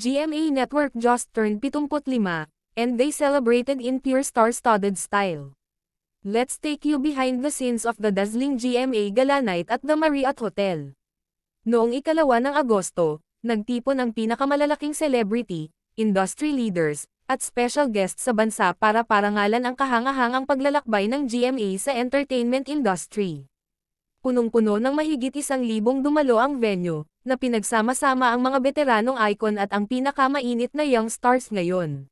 GMA Network just turned 75, and they celebrated in pure star-studded style. Let's take you behind the scenes of the dazzling GMA Gala Night at the Marriott Hotel. Noong ikalawa ng Agosto, nagtipon ang pinakamalalaking celebrity, industry leaders, at special guests sa bansa para parangalan ang kahangahangang paglalakbay ng GMA sa entertainment industry. Punong-puno ng mahigit isang libong dumalo ang venue, na pinagsama-sama ang mga veteranong icon at ang pinakamainit na young stars ngayon.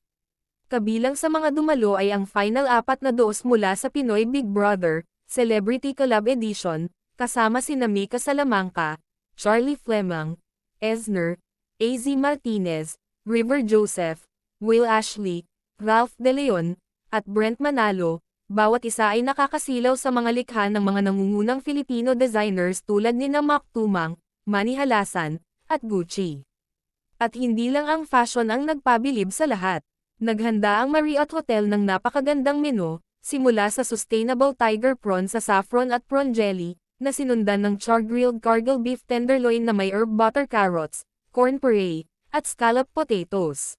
Kabilang sa mga dumalo ay ang final apat na doos mula sa Pinoy Big Brother, Celebrity Collab Edition, kasama sina Mika Salamanca, Charlie Fleming, Esner, AZ Martinez, River Joseph, Will Ashley, Ralph De Leon, at Brent Manalo, bawat isa ay nakakasilaw sa mga likha ng mga nangungunang Filipino designers tulad ni na Mac Tumang, Manny Halasan, at Gucci. At hindi lang ang fashion ang nagpabilib sa lahat. Naghanda ang Marriott Hotel ng napakagandang menu, simula sa sustainable tiger prawn sa saffron at prawn jelly, na sinundan ng char-grilled cargill beef tenderloin na may herb butter carrots, corn puree, at scallop potatoes.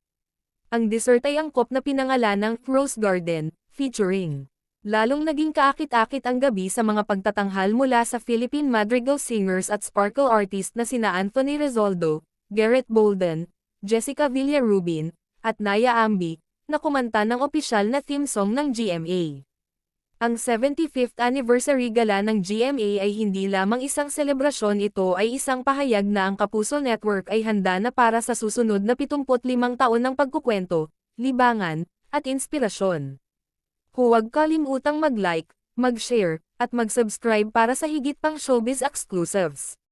Ang dessert ay angkop na pinangalan ng Rose Garden, featuring. Lalong naging kaakit-akit ang gabi sa mga pagtatanghal mula sa Philippine Madrigal singers at sparkle artist na sina Anthony Rezoldo, Garrett Bolden, Jessica Villarubin, at Naya Ambi, na kumanta ng opisyal na theme song ng GMA. Ang 75th anniversary gala ng GMA ay hindi lamang isang selebrasyon ito ay isang pahayag na ang Kapuso Network ay handa na para sa susunod na 75 taon ng pagkukwento, libangan, at inspirasyon. Huwag kalimutang mag-like, mag-share, at mag-subscribe para sa higit pang showbiz exclusives.